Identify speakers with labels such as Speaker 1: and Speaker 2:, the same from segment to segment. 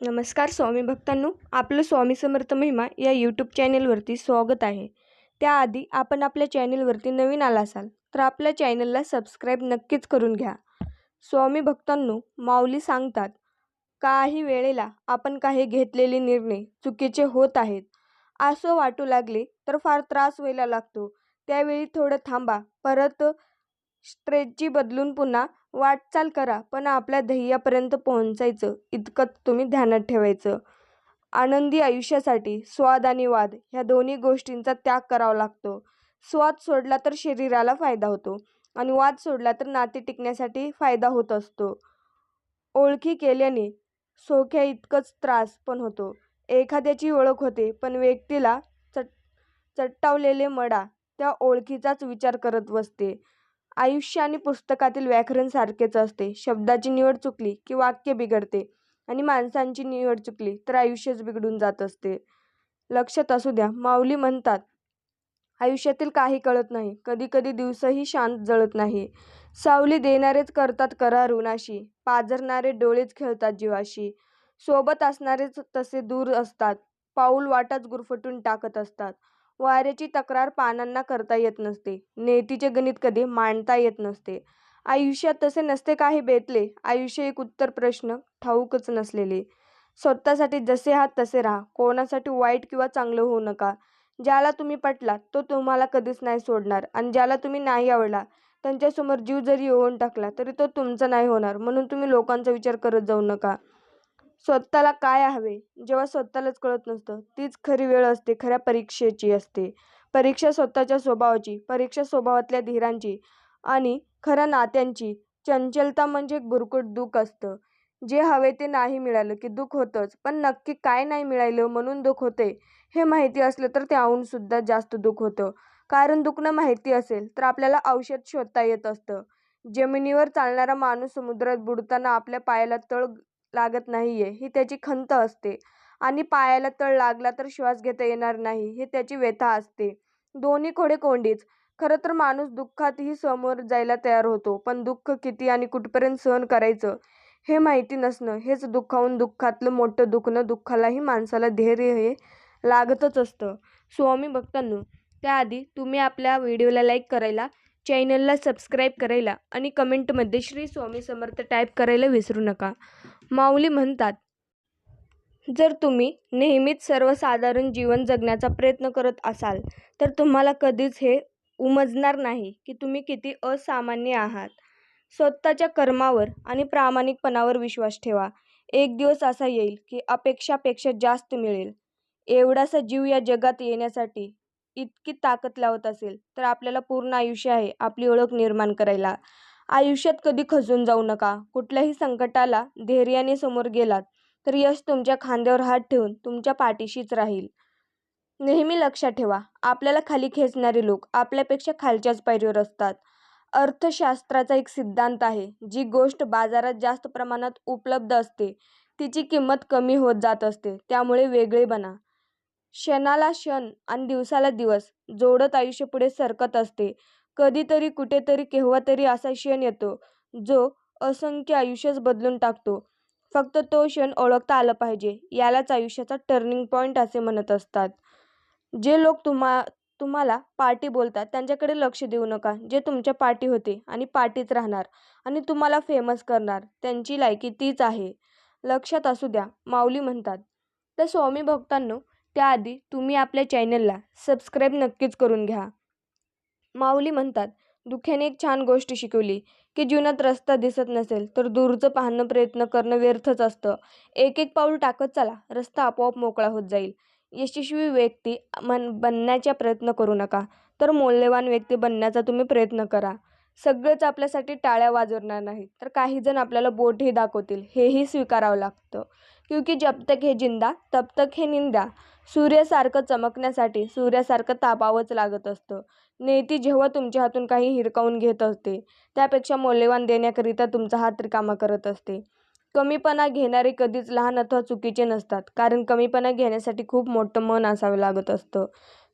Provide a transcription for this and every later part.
Speaker 1: नमस्कार स्वामी भक्तांनो आपलं स्वामी समर्थ महिमा या यूट्यूब चॅनेलवरती स्वागत आहे. त्याआधी आपण आपल्या चॅनेलवरती नवीन आला असाल तर आपल्या चॅनलला सबस्क्राईब नक्कीच करून घ्या. स्वामी भक्तांनो माऊली सांगतात काही वेळेला आपण काही घेतलेले निर्णय चुकीचे होत आहेत. असं वाटू लागले तर फार त्रास व्हायला लागतो. त्यावेळी थोडं थांबा. परत स्ट्रेटजी बदलून पुन्हा वाटचाल करा पण आपल्या ध्येयापर्यंत पोहोचायचं इतकंच तुम्ही ध्यानात ठेवायचं. आनंदी आयुष्यासाठी स्वाद आणि वाद ह्या दोन्ही गोष्टींचा त्याग करावा लागतो. स्वाद सोडला तर शरीराला फायदा होतो आणि वाद सोडला तर नाते टिकण्यासाठी फायदा होत असतो. ओळखी केल्याने सोख्या इतकंच त्रास पण होतो. एखाद्याची ओळख होते पण व्यक्तीला चट चट्टावलेले मडा त्या ओळखीचाच विचार करत बसते. आयुष्य आणि पुस्तकातील व्याकरण सारखेच असते. शब्दाची निवड चुकली की वाक्य बिघडते आणि माणसांची निवड चुकली तर आयुष्यच बिघडून जात असते. लक्षात असू द्या माऊली म्हणतात आयुष्यातील काही कळत नाही. कधी कधी दिवसही शांत जळत नाही. सावली देणारेच करतात करार उनाशी पाजरणारे डोळेच खेळतात जीवाशी. सोबत असणारेच तसे दूर असतात. पाऊल वाटाच गुरफटून टाकत असतात. वाऱ्याची तक्रार पानांना करता येत नसते. नेतीचे गणित कधी मांडता येत नसते. आयुष्यात तसे नसते काही बेतले? आयुष्य एक उत्तर प्रश्न ठाऊकच नसलेले. स्वतःसाठी जसे आहात तसे राहा. कोणासाठी वाईट किंवा चांगलं होऊ नका. ज्याला तुम्ही पटलात तो तुम्हाला कधीच नाही सोडणार. आणि ज्याला तुम्ही नाही आवडला त्यांच्यासमोर जीव जरी येऊन टाकला तरी तो तुमचा नाही होणार. म्हणून तुम्ही लोकांचा विचार करत जाऊ नका. स्वतःला काय हवे? जेव्हा स्वतःलाच कळत नसतं. तीच खरी वेळ असते खऱ्या परीक्षेची असते. परीक्षा स्वतःच्या स्वभावाची परीक्षा स्वभावातल्या धीरांची आणि खऱ्या नात्यांची. चंचलता म्हणजे एक भुरकूट दुःख असतं. जे हवे ते नाही मिळालं की दुःख होतंच. पण नक्की काय नाही मिळालं म्हणून दुःख होते हे माहिती असलं तर त्याहून सुद्धा जास्त दुःख होतं. कारण दुखणं माहिती असेल तर आपल्याला औषध शोधता येत असतं. जमिनीवर चालणारा माणूस समुद्रात बुडताना आपल्या पायाला तळ लागत नाहीये. ही त्याची खंत असते. आणि पायाला तळ लागला तर श्वास घेता येणार नाही ही त्याची व्यथा असते. दोन्ही खोडे कोंडीच. खरं तर माणूस दुःखातही समोर जायला तयार होतो पण दुःख किती आणि कुठपर्यंत सहन करायचं हे माहिती नसणं हेच दुःखाहून दुःखातलं मोठं दुखणं दुःखालाही माणसाला धैर्य हे लागतच असतं. स्वामी भक्तांनो त्याआधी तुम्ही आपल्या व्हिडिओला लाईक करायला चॅनलला सबस्क्राईब करायला आणि कमेंटमध्ये श्री स्वामी समर्थ टाईप करायला विसरू नका. माऊली म्हणतात जर तुम्ही नेहमीच सर्वसाधारण जीवन जगण्याचा प्रयत्न करत असाल तर तुम्हाला कधीच हे उमजणार नाही की तुम्ही किती असामान्य आहात. स्वतःच्या कर्मावर आणि प्रामाणिकपणावर विश्वास ठेवा. एक दिवस असा येईल की अपेक्षापेक्षा जास्त मिळेल. एवढासा जीव या जगात येण्यासाठी इतकी ताकद लावत असेल तर आपल्याला पूर्ण आयुष्य आहे आपली ओळख निर्माण करायला. आयुष्यात कधी खचून जाऊ नका. कुठल्याही संकटाला धैर्याने समोर गेलात तर यश तुमच्या खांद्यावर हात ठेवून तुमच्या पाठीशीच राहील. नेहमी लक्षात ठेवा आपल्याला खाली खेचणारे लोक आपल्यापेक्षा खालच्याच पायरीवर असतात. अर्थशास्त्राचा एक सिद्धांत आहे जी गोष्ट बाजारात जास्त प्रमाणात उपलब्ध असते तिची किंमत कमी होत जात असते त्यामुळे वेगळे बना. क्षणाला क्षण आणि दिवसाला दिवस जोडत आयुष्य पुढे सरकत असते कधीतरी कुठेतरी केव्हा तरी असा क्षण येतो जो असंख्य आयुष्यच बदलून टाकतो. फक्त तो क्षण ओळखता आलं पाहिजे यालाच आयुष्याचा टर्निंग पॉईंट असे म्हणत असतात. जे लोक तुम्हा तुम्हाला पार्टी बोलतात त्यांच्याकडे लक्ष देऊ नका. जे तुमच्या पार्टी होते आणि पार्टीत राहणार आणि तुम्हाला फेमस करणार त्यांची लायकी तीच आहे. लक्षात असू द्या माऊली म्हणतात. तर स्वामी भक्तांनो त्याआधी तुम्ही आपल्या चॅनलला सबस्क्राईब नक्कीच करून घ्या. माऊली म्हणतात दुःखाने एक छान गोष्ट शिकवली की जीवनात रस्ता दिसत नसेल तर दूरचं पाहणं प्रयत्न करणं व्यर्थच असतं. एक एक पाऊल टाकत चला रस्ता आपोआप मोकळा होत जाईल. यशस्वी व्यक्ती मन बनण्याचा प्रयत्न करू नका तर मौल्यवान व्यक्ती बनण्याचा तुम्ही प्रयत्न करा. सगळंच आपल्यासाठी टाळ्या वाजवणार नाहीत तर काही जण आपल्याला बोटही दाखवतील हेही स्वीकारावं लागतं. क्योंकि जब तक हे जिंदा तब तक हे निंदा. सूर्यासारखं चमकण्यासाठी सूर्यासारखं तापावंच लागत असतं. नेती जेव्हा तुमच्या हातून काही हिरकावून घेत असते त्यापेक्षा मौल्यवान देण्याकरिता तुमचा हात रिकामा करत असते. कमीपणा घेणारे कधीच लहान अथवा चुकीचे नसतात कारण कमीपणा घेण्यासाठी खूप मोठं मन असावं लागत असतं.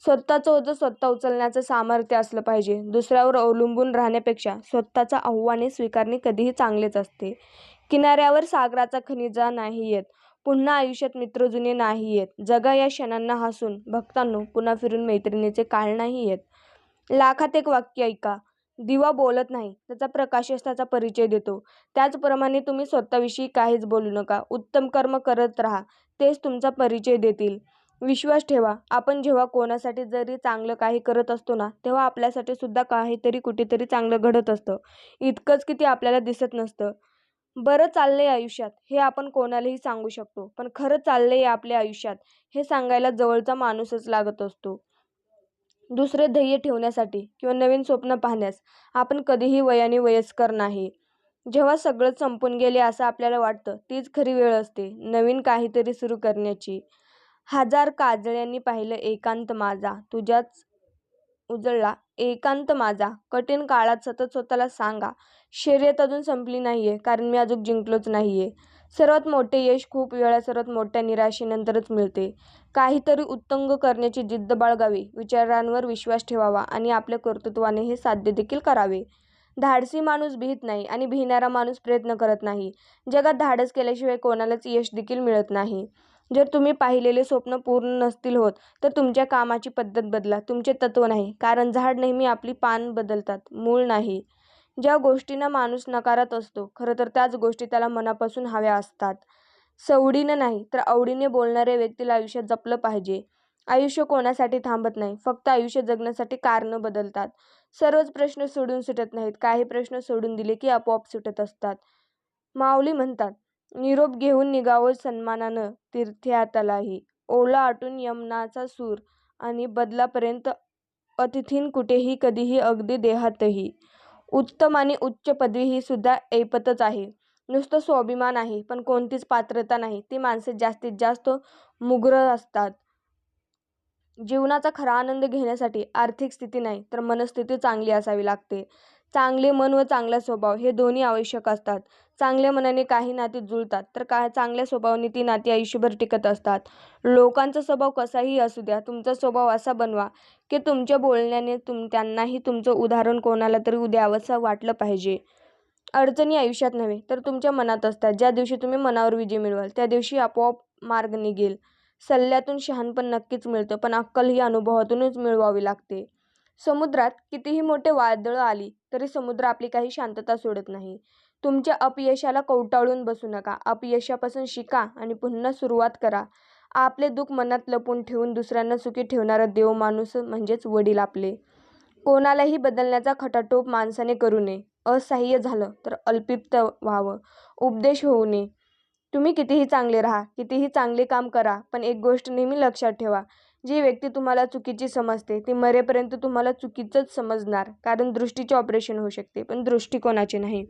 Speaker 1: स्वतःचं ओझं स्वतः उचलण्याचं सामर्थ्य असलं पाहिजे. दुसऱ्यावर अवलंबून राहण्यापेक्षा स्वतःचं आव्हाने स्वीकारणे कधीही चांगलेच असते. किनाऱ्यावर सागराचा खनिजा नाही येत पुन्हा आयुष्यात मित्र जुने नाही येत. जगा या क्षणांना हसून भक्तांनो पुन्हा फिरून मैत्रिणीचे काळ नाही येत. लाखात एक वाक्य ऐका. दिवा बोलत नाही त्याचा प्रकाशच त्याचा परिचय देतो. त्याचप्रमाणे तुम्ही स्वतःविषयी काहीच बोलू नका. उत्तम कर्म करत राहा तेच तुमचा परिचय देतील. विश्वास ठेवा आपण जेव्हा कोणासाठी जरी चांगलं काही करत असतो ना तेव्हा आपल्यासाठी सुद्धा काहीतरी कुठेतरी चांगलं घडत असतं. इतकंच की ते आपल्याला दिसत नसतं. बरं चाललंय आयुष्यात हे आपण कोणालाही सांगू शकतो पण खरं चाललंय आपल्या आयुष्यात हे सांगायला जवळचा माणूसच लागत असतो. दुसरे ध्येय ठेवण्यासाठी किंवा नवीन स्वप्न पाहण्यास आपण कधीही वयाने वयस्कर नाही. जेव्हा सगळं संपून गेले असं आपल्याला वाटतं तीच खरी वेळ असते नवीन काहीतरी सुरू करण्याची. हजार काजळ्यांनी पाहिलं एकांत माझा तुझ्याच उजळला एकांत माझा. कठीण काळात सतत स्वतःला सांगा शर्यत अजून संपली नाहीये कारण मी अजून जिंकलोच नाहीये. सर्वात मोठे यश खूप वेळा सर्वात मोठ्या निराशेनंतरच मिळते. काहीतरी उत्तंग करण्याची जिद्द बाळगावी विचारांवर विश्वास ठेवावा आणि आपल्या कर्तृत्वाने हे साध्य देखील करावे. धाडसी माणूस भीत नाही आणि भिणारा माणूस प्रयत्न करत नाही. जगात धाडस केल्याशिवाय कोणालाच यश देखील मिळत नाही. जर तुम्ही पाहिलेले स्वप्न पूर्ण नसतील होत तर तुमच्या कामाची पद्धत बदला. तुमचे तत्व नाही कारण झाड नेहमी आपली पान बदलतात मूळ नाही. ज्या गोष्टींना माणूस नकारत असतो खरं तर त्याच गोष्टी त्याला मनापासून हव्या असतात. सवडीनं नाही तर आवडीने बोलणाऱ्या व्यक्तीला आयुष्यात जपलं पाहिजे. आयुष्य कोणासाठी थांबत नाही फक्त आयुष्य जगण्यासाठी कारणं बदलतात. सर्वच प्रश्न सोडून सुटत नाहीत काही प्रश्न सोडून दिले की आपोआप सुटत असतात. माऊली म्हणतात निरोप घेऊन निघावं सन्मानानं तीर्थयातलाही ओला आटून यमनाचा सूर आणि बदलापर्यंत अतिथीन कुठेही कधीही अगदी देहातही. उत्तम आणि उच्च पदवी ही सुद्धा ऐपतच आहे. नुसतं स्वाभिमान आहे पण कोणतीच पात्रता नाही. ती माणसे जास्तीत जास्त मुग्र असतात. जीवनाचा खरा आनंद घेण्यासाठी आर्थिक स्थिती नाही तर मनस्थिती चांगली असावी लागते. चांगले मन व चांगला स्वभाव हे दोन्ही आवश्यक असतात. चांगल्या मनाने काही नाती जुळतात तर का चांगल्या स्वभावाने ती नाती आयुष्यभर टिकत असतात? लोकांचा स्वभाव कसाही असू द्या तुमचा स्वभाव असा बनवा की तुमच्या बोलण्याने तुम त्यांनाही तुमचं उदाहरण कोणाला तरी उद्यावंसं वाटलं पाहिजे. अडचणी आयुष्यात नव्हे तर तुमच्या मनात असतात. ज्या दिवशी तुम्ही मनावर विजय मिळवाल त्या दिवशी आपोआप मार्ग निघेल. सल्ल्यातून शहाणपण नक्कीच मिळतं पण अक्कल ही अनुभवातूनच मिळवावी लागते. समुद्रात कितीही मोठे वादळं आली तरी समुद्र आपली काही शांतता सोडत नाही. तुमच्या अपयशाला कवटाळून बसू नका. अपयशापासून शिका आणि पुन्हा सुरुवात करा. आपले दुःख मनात लपून ठेवून दुसऱ्यांना सुखी ठेवणारा देव माणूस म्हणजेच वडील आपले. कोणालाही बदलण्याचा खटाटोप माणसाने करू नये. असह्य झालं तर अल्पिप्त व्हावं. उपदेश होऊ नये. तुम्ही कितीही चांगले राहा कितीही चांगले काम करा पण एक गोष्ट नेहमी लक्षात ठेवा. जी व्यक्ती तुम्हाला चुकीची समजते ती मरेपर्यंत तुम्हाला चुकीचंच समजणार कारण दृष्टीचे ऑपरेशन होऊ शकते पण दृष्टिकोनाचे नाही.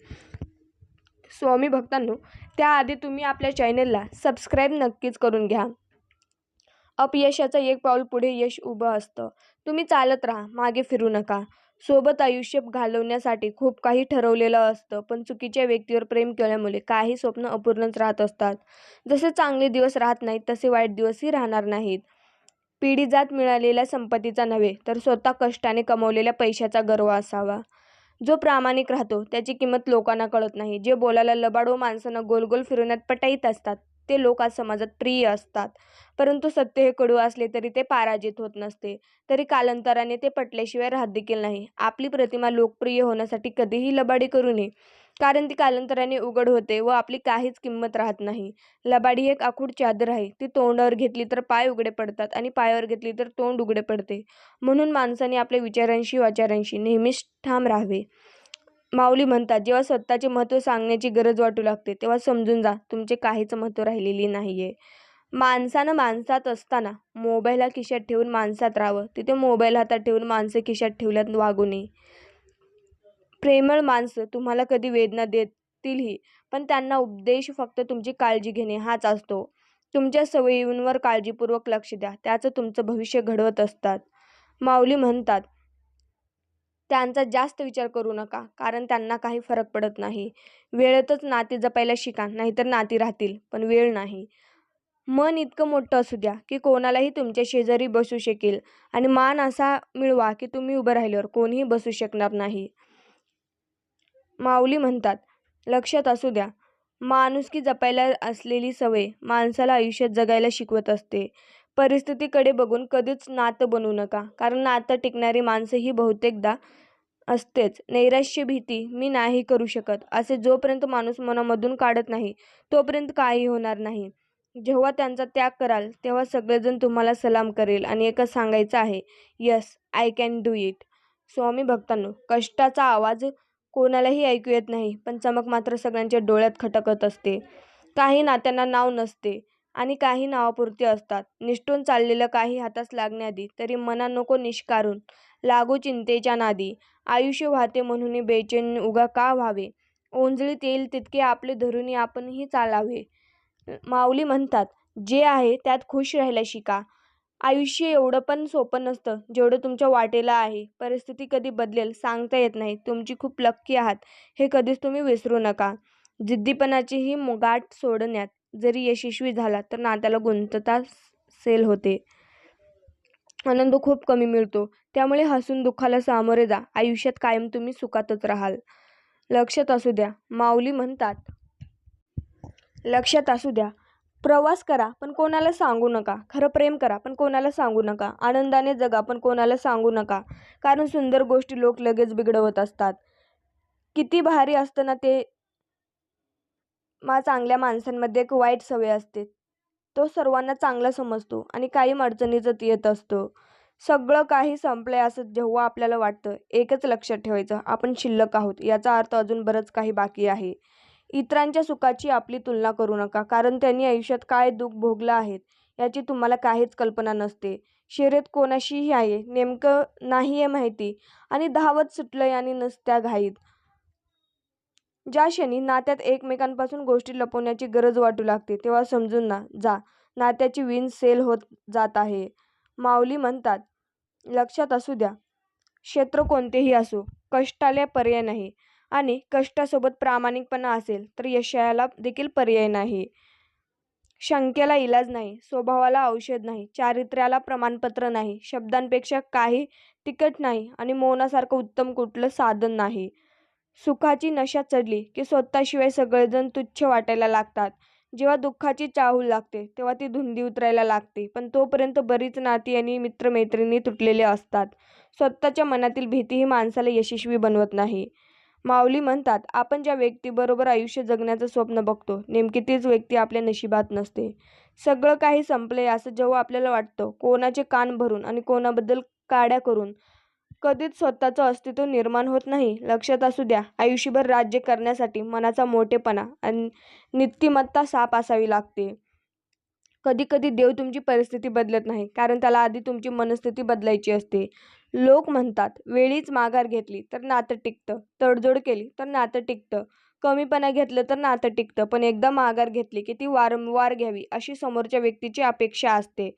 Speaker 1: स्वामी भक्तांनो त्याआधी तुम्ही आपल्या चॅनेलला सबस्क्राईब नक्कीच करून घ्या. अपयशाचं एक पाऊल पुढे यश उभं असतं. तुम्ही चालत राहा मागे फिरू नका. सोबत आयुष्य घालवण्यासाठी खूप काही ठरवलेलं असतं पण चुकीच्या व्यक्तीवर प्रेम केल्यामुळे काही स्वप्न अपूर्णच राहत असतात. जसे चांगले दिवस राहत नाहीत तसे वाईट दिवसही राहणार नाहीत. पिढी जात मिळालेल्या संपत्तीचा नव्हे तर स्वतः कष्टाने कमवलेल्या पैशाचा गर्व असावा. जो प्रामाणिक राहतो त्याची किंमत लोकांना कळत नाही. जे बोलायला लबाड व माणसांना गोल गोल फिरवण्यात पटाईत असतात ते लोक आज समाजात प्रिय असतात. परंतु सत्य हे कडू असले तरी ते पराजित होत नसते. तरी कालांतराने ते पटल्याशिवाय राहत देखील नाही. आपली प्रतिमा लोकप्रिय होण्यासाठी कधीही लबाडी करू नये. कारण ती कालांतराने उघड होते व आपली काहीच किंमत राहत नाही. लबाडी एक आखूड चादर आहे. ती तोंडावर घेतली तर पाय उघडे पडतात आणि पायावर घेतली तर तोंड उघडे पडते. म्हणून माणसाने आपल्या विचारांशी वाचारांशी नेहमीच ठाम राहावे. माऊली म्हणतात जेव्हा स्वतःचे महत्त्व सांगण्याची गरज वाटू लागते तेव्हा समजून जा तुमचे काहीच महत्त्व राहिलेली नाही आहे माणसानं माणसात असताना मोबाईल हा खिशात ठेवून माणसात राहावं. तिथे मोबाईल हातात ठेवून माणसं खिशात ठेवल्यात वागू नये. प्रेमळ माणसं तुम्हाला कधी वेदना देतीलही पण त्यांना उपदेश फक्त तुमची काळजी घेणे हाच असतो. तुमच्या सवयींवर काळजीपूर्वक लक्ष द्या त्याचं तुमचं भविष्य घडवत असतात. माऊली म्हणतात त्यांचा जास्त विचार करू नका कारण त्यांना काही फरक पडत नाही. वेळेतच नाती जपायला शिका नाहीतर नाती राहतील पण वेळ नाही. मन इतकं मोठं असू द्या की कोणालाही तुमच्या शेजारी बसू शकेल आणि मान असा मिळवा की तुम्ही उभं राहिल्यावर कोणीही बसू शकणार नाही. माऊली म्हणतात लक्षात असू द्या माणुसकी जपायला असलेली सवय माणसाला आयुष्यात जगायला शिकवत असते. परिस्थितीकडे बघून कधीच नातं बनवू नका, कारण नातं टिकणारी माणसं ही बहुतेकदा असतेच. नैराश्य, भीती, मी नाही करू शकत असे जोपर्यंत माणूस मनामधून काढत नाही, तोपर्यंत काही होणार नाही. जेव्हा त्यांचा त्याग कराल, तेव्हा सगळेजण तुम्हाला सलाम करेल आणि एकच सांगायचं आहे, yes, I can do it. स्वामी भक्तांनो, कष्टाचा आवाज कोणालाही ऐकू येत नाही, पण चमक मात्र सगळ्यांच्या डोळ्यात खटकत असते. काही नात्यांना नाव नसते आणि काही नावापुरती असतात. निष्ठून चाललेलं काही हातास लागण्याआधी तरी मना नको निष्कारून लागू चिंतेच्या नादी. आयुष्य वाहते म्हणून बेचैन उगा का व्हावे? ओंजळीत येईल तितके आपले धरुणी आपणही चालावे. माऊली म्हणतात, जे आहे त्यात खुश राहायला शिका. आयुष्य एवढं पण सोपं नसतं, जेवढं तुमच्या वाटेला आहे. परिस्थिती कधी बदलेल सांगता येत नाही. तुमची खूप लक्की आहात हे कधीच तुम्ही विसरू नका. जिद्दीपणाची ही गाठ सोडण्यात जरी यशस्वी झाला तर नात्याला गुंतता सेल होते. आनंद खूप कमी मिळतो. त्यामुळे हसून दुःखाला सामोरे जा. आयुष्यात कायम तुम्ही सुखातच राहाल. लक्षात असू द्या. माऊली म्हणतात, लक्षात असू द्या. प्रवास करा पण कोणाला सांगू नका. खरं प्रेम करा पण कोणाला सांगू नका. आनंदाने जगा पण कोणाला सांगू नका. कारण सुंदर गोष्टी लोक लगेच बिघडवत असतात. किती भारी असतं ना ते मा चांगल्या माणसांमध्ये एक वाईट सवय असते. तो सर्वांना चांगला समजतो आणि काही अडचणीतच येत असतो. सगळं काही संपलंय असं जेव्हा आपल्याला वाटतं, एकच लक्षात ठेवायचं, आपण शिल्लक आहोत. याचा अर्थ अजून बरंच काही बाकी आहे. इतरांच्या सुखाची आपली तुलना करू नका, कारण त्यांनी आयुष्यात काय दुःख भोगलं आहेत याची तुम्हाला काहीच कल्पना नसते. शर्यत कोणाशीही आहे नेमकं नाही आहे माहिती आणि धावत सुटलं आणि नसत्या घाईत. ज्या क्षणी नात्यात एकमेकांपासून गोष्टी लपवण्याची गरज वाटू लागते, तेव्हा समजून ना जा नात्याची विण सेल होत जात आहे. माऊली म्हणतात, लक्षात असू द्या. क्षेत्र कोणतेही असो, कष्टाला पर्याय नाही आणि कष्टासोबत प्रामाणिकपणा असेल तर यशयाला देखील पर्याय नाही. शंकेला इलाज नाही, स्वभावाला औषध नाही, चारित्र्याला प्रमाणपत्र नाही, शब्दांपेक्षा काही तिखट नाही आणि मौनासारखं उत्तम कुठलं साधन नाही. सुखाची नशा चढली की स्वतःशिवाय सगळेजण तुच्छ वाटायला लागतात. जेव्हा दुःखाची चाहूल लागते, तेव्हा ती धुंदी उतरायला लागते. पण तोपर्यंत बरीच नाती आणि मित्रमैत्रिणी तुटलेले असतात. स्वतःच्या मनातील भीती ही माणसाला यशस्वी बनवत नाही. माऊली म्हणतात, आपण ज्या व्यक्तीबरोबर आयुष्य जगण्याचं स्वप्न बघतो, नेमकी तीच व्यक्ती आपल्या नशिबात नसते. सगळं काही संपले असं जेव्हा आपल्याला वाटतं, कोणाचे कान भरून आणि कोणाबद्दल काड्या करून कधीच स्वतःचं अस्तित्व निर्माण होत नाही. लक्षात असू द्या. आयुष्यभर राज्य करण्यासाठी मनाचा मोठेपणा आणि नित्यमत्ता साप असावी लागते. कधी कधी देव तुमची परिस्थिती बदलत नाही, कारण त्याला आधी तुमची मनस्थिती बदलायची असते. लोक म्हणतात, वेळीच माघार घेतली तर नातं टिकतं, तडजोड केली तर नातं टिकतं, कमीपणा घेतलं तर नातं टिकतं, पण एकदा माघार घेतली की ती वारंवार घ्यावी अशी समोरच्या व्यक्तीची अपेक्षा असते.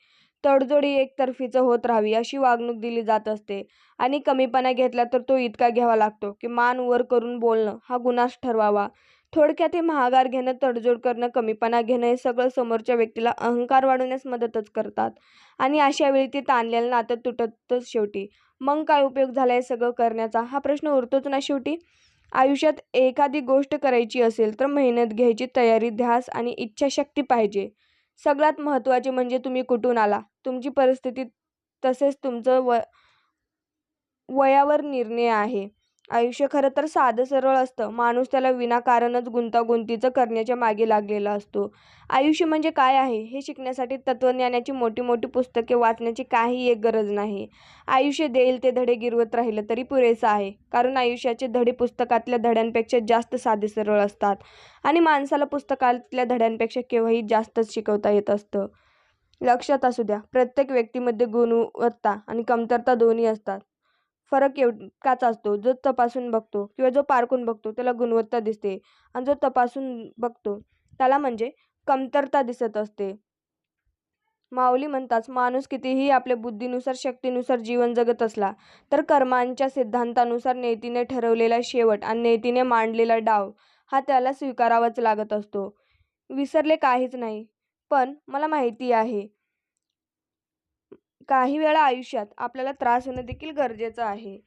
Speaker 1: तडजोड ही एकतर्फीचं होत राहावी अशी वागणूक दिली जात असते आणि कमीपणा घेतला तर तो इतका घ्यावा लागतो की मान वर करून बोलणं हा गुन्हाच ठरवावा. थोडक्यात हे महागार घेणं, तडजोड करणं, कमीपणा घेणं हे सगळं समोरच्या व्यक्तीला अहंकार वाढवण्यास मदतच करतात आणि अशा वेळी ते ताणलेलं नातं तुटतच शेवटी. मग काय उपयोग झाला हे सगळं करण्याचा हा प्रश्न उरतोच ना शेवटी. आयुष्यात एखादी गोष्ट करायची असेल तर मेहनत घ्यायची तयारी, ध्यास आणि इच्छाशक्ती पाहिजे. सगळ्यात महत्त्वाचे म्हणजे तुम्ही कुठून आला, तुमची परिस्थिती तसेच तुमचं व वयावर निर्णय आहे. आयुष्य खरं तर साधं सरळ असतं. माणूस त्याला विनाकारणच गुंतागुंतीचं करण्याच्या मागे लागलेला असतो. आयुष्य म्हणजे काय आहे हे शिकण्यासाठी तत्त्वज्ञानाची मोठी मोठी पुस्तके वाचण्याची काही एक गरज नाही. आयुष्य देईल ते धडे गिरवत राहिलं तरी पुरेसं आहे. कारण आयुष्याचे धडे पुस्तकातल्या धड्यांपेक्षा जास्त साधे सरळ असतात आणि माणसाला पुस्तकातल्या धड्यांपेक्षा केव्हाही जास्तच शिकवता येत असतं. लक्षात असू द्या. प्रत्येक व्यक्तीमध्ये गुणवत्ता आणि कमतरता दोन्ही असतात. फरक एवढाच असतो, जो तपासून बघतो किंवा जो पारखून बघतो त्याला गुणवत्ता दिसते आणि जो तपासून बघतो त्याला म्हणजे कमतरता दिसत असते. माऊली म्हणताच माणूस कितीही आपल्या बुद्धीनुसार, शक्तीनुसार जीवन जगत असला तर कर्मांच्या सिद्धांतानुसार नेतीने ठरवलेला शेवट आणि नेतीने मांडलेला डाव हा त्याला स्वीकारावाच लागत असतो. विसरले काहीच नाही. पण मला माहिती आहे, काही वेळा आयुष्यात आपल्याला त्रास होणं देखील गरजेचं आहे.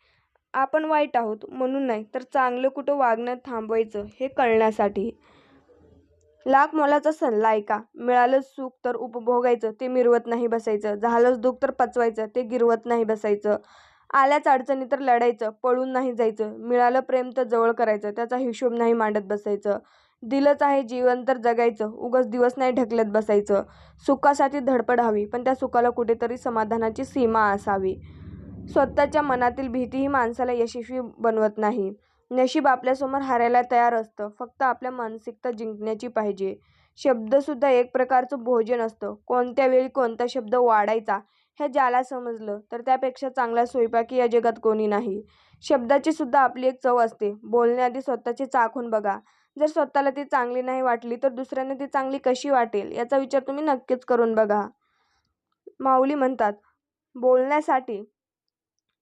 Speaker 1: आपण वाईट आहोत म्हणून नाही, तर चांगलं कुठं वागणं थांबवायचं हे कळण्यासाठी. लाख मोलाचा सल्ला ऐका. मिळालंच सुख तर उपभोगायचं ते मिरवत नाही बसायचं. झालंच दुःख तर पचवायचं ते गिरवत नाही बसायचं. आल्याच अडचणी तर लढायचं पळून नाही जायचं. मिळालं प्रेम तर जवळ करायचं त्याचा हिशोब नाही मांडत बसायचं. दिलंच आहे जीवन तर जगायचं उगाच दिवस नाही ढकलत बसायचं. सुखासाठी धडपड हवी पण त्या सुखाला कुठेतरी समाधानाची सीमा असावी. स्वतःच्या मनातील भीती ही माणसाला यशस्वी बनवत नाही. नशीब आपल्यासमोर हारायला तयार असतं फक्त आपल्या मानसिकता जिंकण्याची पाहिजे. शब्दसुद्धा एक प्रकारचं भोजन असतं. कोणत्या वेळी कोणता शब्द वाढायचा हे ज्याला समजलं तर त्यापेक्षा चांगला स्वयंपाकी या जगात कोणी नाही. शब्दाची सुद्धा आपली एक चव असते. बोलण्याआधी स्वतःची चाखून बघा. जर स्वतःला ती चांगली नाही वाटली तर दुसऱ्यांना ती चांगली कशी वाटेल? याचा विचार तुम्ही नक्कीच करून बघा. माऊली म्हणतात बोलण्यासाठी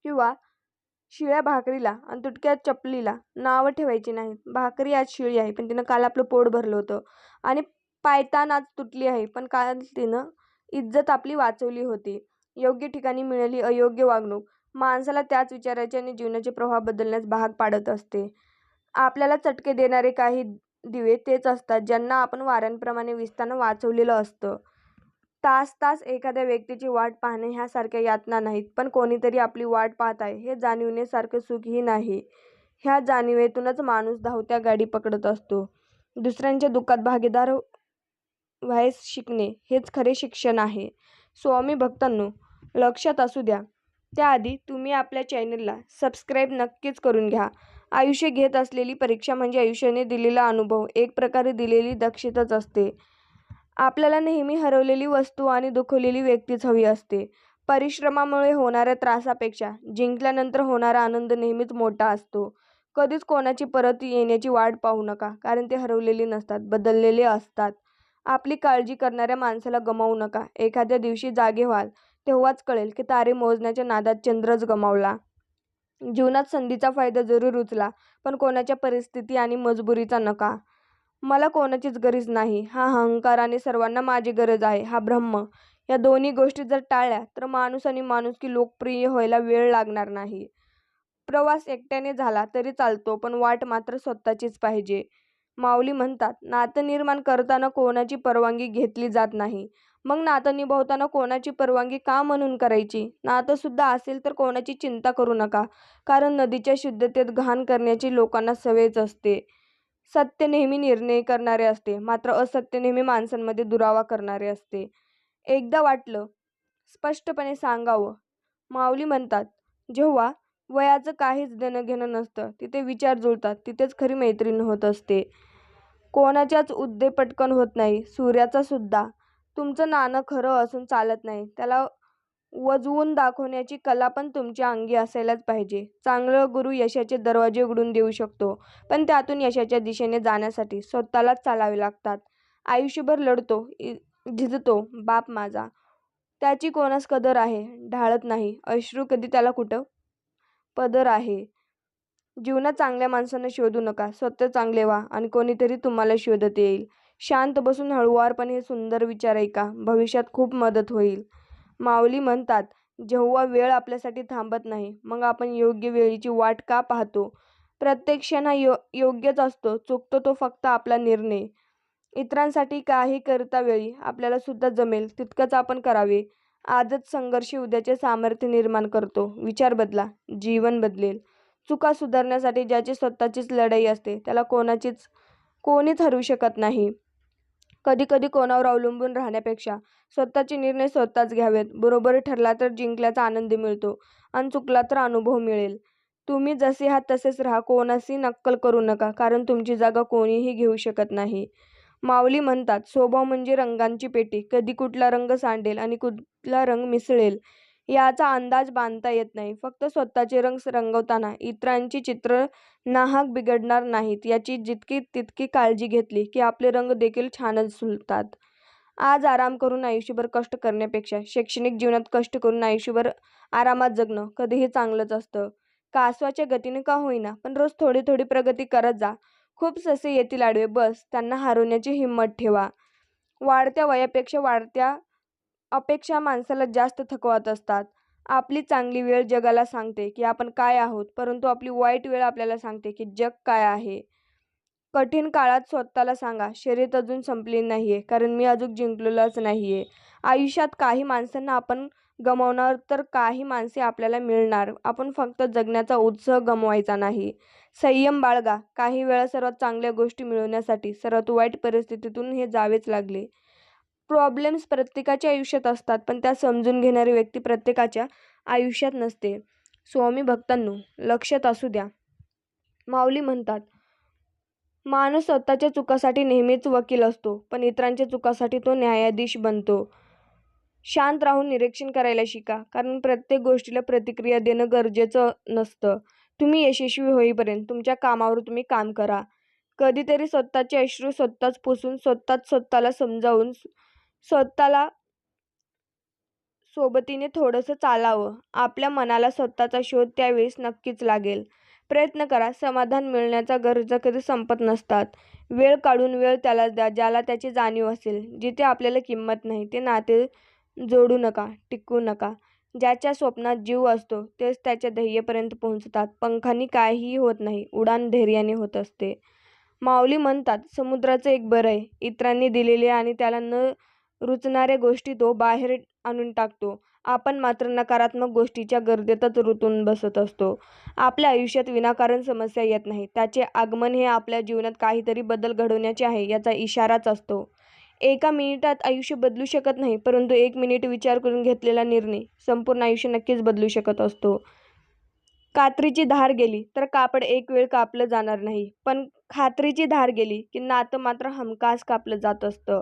Speaker 1: किंवा शिळ्या भाकरीला आणि तुटक्या चपलीला नावं ठेवायची नाहीत. भाकरी आज शिळी आहे पण तिनं काल आपलं पोट भरलं होतं आणि पायतान आज तुटली आहे पण काल तिनं इज्जत आपली वाचवली होती. योग्य ठिकाणी मिळाली अयोग्य वागणूक. माणसाला त्याच विचाराचे आणि जीवनाचे प्रवाह बदलण्यास भाग पाडत असते. आपल्याला चटके देणारे काही दिवे तेच असतात ज्यांना आपण वाऱ्यांप्रमाणे विसताना वाचवलेलं असतं. तास तास एखाद्या व्यक्तीची वाट पाहणे ह्यासारख्या यातना नाहीत पण कोणीतरी आपली वाट पाहत आहे. हे जाणीवनेसारखं सुखही नाही. ह्या जाणिवेतूनच माणूस धावत्या गाडी पकडत असतो. दुसऱ्यांच्या दुःखात भागीदार व्हायस शिकणे हेच खरे शिक्षण आहे. स्वामी भक्तांनो लक्षात असू द्या. त्याआधी तुम्ही आपल्या चॅनलला सबस्क्राईब नक्कीच करून घ्या. आयुष्य घेत असलेली परीक्षा म्हणजे आयुष्याने दिलेला अनुभव. एक प्रकारे दिलेली दक्षताच असते. आपल्याला नेहमी हरवलेली वस्तू आणि दुखवलेली व्यक्तीच हवी असते. परिश्रमामुळे होणाऱ्या त्रासापेक्षा जिंकल्यानंतर होणारा आनंद नेहमीच मोठा असतो. कधीच कोणाची परत येण्याची वाट पाहू नका कारण ते हरवलेले नसतात बदललेले असतात. आपली काळजी करणाऱ्या माणसाला गमावू नका. एखाद्या दिवशी जागे व्हाल तेव्हाच कळेल की तारे मोजण्याच्या नादात चंद्रच गमावला. जीवनात संधीचा फायदा जरूर उचला पण कोणाच्या परिस्थिती आणि मजबुरीचा नका. मला कोणाचीच गरज नाही. हा अहंकार आणि सर्वांना माझी गरज आहे. हा ब्रह्म. या दोन्ही गोष्टी जर टाळल्या तर माणूस आणि माणुसकी लोकप्रिय व्हायला वेळ लागणार नाही. प्रवास एकट्याने झाला तरी चालतो पण वाट मात्र स्वतःचीच पाहिजे. माऊली म्हणतात नातं निर्माण करताना कोणाची परवानगी घेतली जात नाही. मग नातं निभावताना कोणाची परवानगी का म्हणून करायची? नातं सुद्धा असेल तर कोणाची चिंता करू नका. कारण नदीच्या शुद्धतेत घाण करण्याची लोकांना सवयच असते. सत्य नेहमी निर्णय करणारे असते. मात्र असत्य नेहमी माणसांमध्ये दुरावा करणारे असते. एकदा वाटलं स्पष्टपणे सांगावं. माऊली म्हणतात जेव्हा वयाचं काहीच देणं घेणं नसतं तिथे विचार जुळतात. तिथेच खरी मैत्रीण होत असते. कोणाच्याच उद्दे पटकन होत नाही. सूर्याचा सुद्धा तुमचं नाणं खरं असून चालत नाही. त्याला वजवून दाखवण्याची कला पण तुमच्या अंगी असायलाच पाहिजे. चांगलं गुरु यशाचे दरवाजे उघडून देऊ शकतो पण त्यातून यशाच्या दिशेने जाण्यासाठी स्वतःलाच चालावे लागतात. आयुष्यभर लढतो झिजतो बाप माझा. त्याची कोणास कदर आहे? ढाळत नाही. अश्रू कधी त्याला कुठं? पदर आहे. जीवनात चांगल्या माणसांना शोधू नका. स्वतः चांगले व्हा आणि कोणीतरी तुम्हाला शोधत येईल. शांत बसून हळुवारपणे सुंदर विचार ऐका. भविष्यात खूप मदत होईल. माऊली म्हणतात जेव्हा वेळ आपल्यासाठी थांबत नाही मग आपण योग्य वेळेची वाट का पाहतो? प्रत्येक क्षण हा यो योग्यच असतो चुकतो तो फक्त आपला निर्णय. इतरांसाठी काही करता वेळी आपल्याला सुद्धा जमेल तितकंच आपण करावे. आजच संघर्ष उद्याचे सामर्थ्य निर्माण करतो. विचार बदला जीवन बदलेल. चुका सुधारण्यासाठी ज्याची स्वतःचीच लढाई असते त्याला कोणाचीच कोणीच हरवू शकत नाही. कधी कधी कोणावर अवलंबून राहण्यापेक्षा स्वतःचे निर्णय स्वतःच घ्यावेत. बरोबर ठरला तर जिंकल्याचा आनंद मिळतो आणि चुकला तर अनुभव मिळेल. तुम्ही जसे आहात तसेच राहा. कोणाशी नक्कल करू नका कारण तुमची जागा कोणीही घेऊ शकत नाही. माऊली म्हणतात स्वभाव म्हणजे रंगांची पेटी. कधी कुठला रंग सांडेल आणि कुठला रंग मिसळेल. याचा अंदाज बांधता येत नाही. फक्त स्वतःचे रंग रंगवताना इतरांची चित्र नाहक बिघडणार नाहीत याची जितकी तितकी काळजी घेतली की आपले रंग देखील छानच सुलतात आज आराम करून आयुष्यभर कष्ट करण्यापेक्षा शैक्षणिक जीवनात कष्ट करून आयुष्यभर आरामात जगणं कधीही चांगलंच असतं. कासवाच्या गतीने का होईना पण रोज थोडी थोडी प्रगती करत जा. खूप ससे येतील आडवे बस त्यांना हरवण्याची हिंमत ठेवा. वाढत्या वयापेक्षा वाढत्या अपेक्षा माणसाला जास्त थकवत असतात. आपली चांगली वेळ जगाला सांगते की आपण काय आहोत परंतु आपली वाईट वेळ आपल्याला सांगते की जग काय आहे. कठीण काळात स्वतःला सांगा शर्यत अजून संपली नाही आहे कारण मी अजून जिंकलेलोच नाही आहे आयुष्यात काही माणसांना आपण गमावणार तर काही माणसे आपल्याला मिळणार. आपण फक्त जगण्याचा उत्साह गमवायचा नाही. संयम बाळगा. काही वेळा सर्वात चांगल्या गोष्टी मिळवण्यासाठी सर्वात वाईट परिस्थितीतून हे जावेच लागले. प्रॉब्लेम्स प्रत्येकाच्या आयुष्यात असतात पण त्या समजून घेणारी व्यक्ती प्रत्येकाच्या आयुष्यात नसते. स्वामी भक्तांनो लक्षात असू द्या. माऊली म्हणतात माणूस स्वतःच्या चुकासाठी नेहमीच वकील असतो पण इतरांच्या चुकासाठी तो न्यायाधीश बनतो. शांत राहून निरीक्षण करायला शिका कारण प्रत्येक गोष्टीला प्रतिक्रिया देणं गरजेचं नसतं. तुम्ही यशस्वी होईपर्यंत तुमच्या कामावर तुम्ही काम करा. कधीतरी स्वतःचे अश्रू स्वतःच पुसून स्वतःच स्वतःला समजावून स्वतःला सोबतीने थोडंसं चालावं. आपल्या मनाला स्वतःचा शोध त्यावेळेस नक्कीच लागेल. प्रयत्न करा समाधान मिळण्याचा गरजा कधी संपत नसतात. वेळ काढून वेळ त्याला द्या ज्याला त्याची जाणीव असेल जिथे आपल्याला किंमत नाही ते नाते जोडू नका टिकू नका. ज्याच्या स्वप्नात जीव असतो तेच त्याच्या ध्येयपर्यंत पोहोचतात. पंखांनी काहीही होत नाही उडान धैर्याने होत असते. माऊली म्हणतात समुद्राचं एक बरं आहे इतरांनी दिलेले आणि त्याला न रुचणाऱ्या गोष्टी तो बाहेर आणून टाकतो. आपण मात्र नकारात्मक गोष्टीच्या गर्दीतच रुतून बसत असतो. आपल्या आयुष्यात विनाकारण समस्या येत नाही. त्याचे आगमन हे आपल्या जीवनात काहीतरी बदल घडवण्याचे आहे याचा इशाराच असतो. एका मिनिटात आयुष्य बदलू शकत नाही परंतु एक मिनिट विचार करून घेतलेला निर्णय संपूर्ण आयुष्य नक्कीच बदलू शकत असतो. कात्रीची धार गेली तर कापड एक वेळ कापलं जाणार नाही पण खात्रीची धार गेली की नातं मात्र हमखास कापलं जात असतं.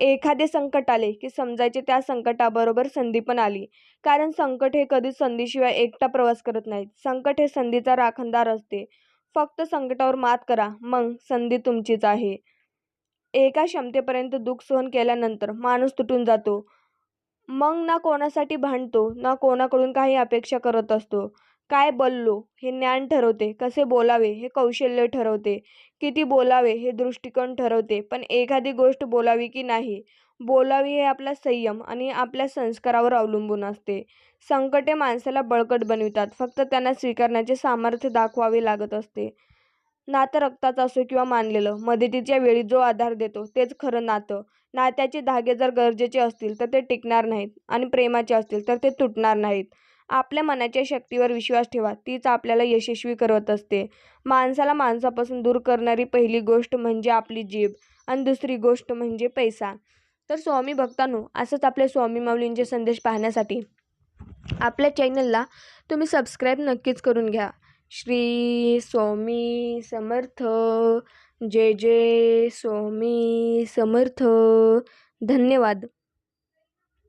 Speaker 1: एखादे संकट आले की समजायचे त्या संकटाबरोबर संधी पण आली. कारण संकट हे कधीच संधीशिवाय एकटा प्रवास करत नाहीत. संकट हे संधीचा राखणदार असते. फक्त संकटावर मात करा मग संधी तुमचीच आहे. एका क्षमतेपर्यंत दुःख सहन केल्यानंतर माणूस तुटून जातो. मग ना कोणासाठी भांडतो ना कोणाकडून काही अपेक्षा करत असतो. काय बोललो? हे ज्ञान ठरवते. कसे बोलावे? हे कौशल्य ठरवते. किती बोलावे? हे दृष्टिकोन ठरवते. पण एखादी गोष्ट बोलावी की नाही? बोलावी हे आपला संयम आणि आपल्या संस्कारावर अवलंबून असते. संकटे माणसाला बळकट बनवितात. फक्त त्यांना स्वीकारण्याचे सामर्थ्य दाखवावे लागत असते. नातं रक्ताचं असो किंवा मानलेलं मदतीच्या वेळी जो आधार देतो तेच खरं नातं. नात्याचे धागे जर गरजेचे असतील तर ते टिकणार नाहीत आणि प्रेमाचे असतील तर ते तुटणार नाहीत. आपल्या मनाच्या शक्तीवर विश्वास ठेवा. तीच आपल्याला यशस्वी करत असते. माणसाला माणसापासून दूर करणारी पहिली गोष्ट म्हणजे आपली जीभ आणि दुसरी गोष्ट म्हणजे पैसा. तर स्वामी भक्तांनो असंच आपल्या स्वामी माऊलींचे संदेश पाहण्यासाठी आपल्या चॅनलला तुम्ही सबस्क्राईब नक्कीच करून घ्या. श्री स्वामी समर्थ. जय जय स्वामी समर्थ. धन्यवाद.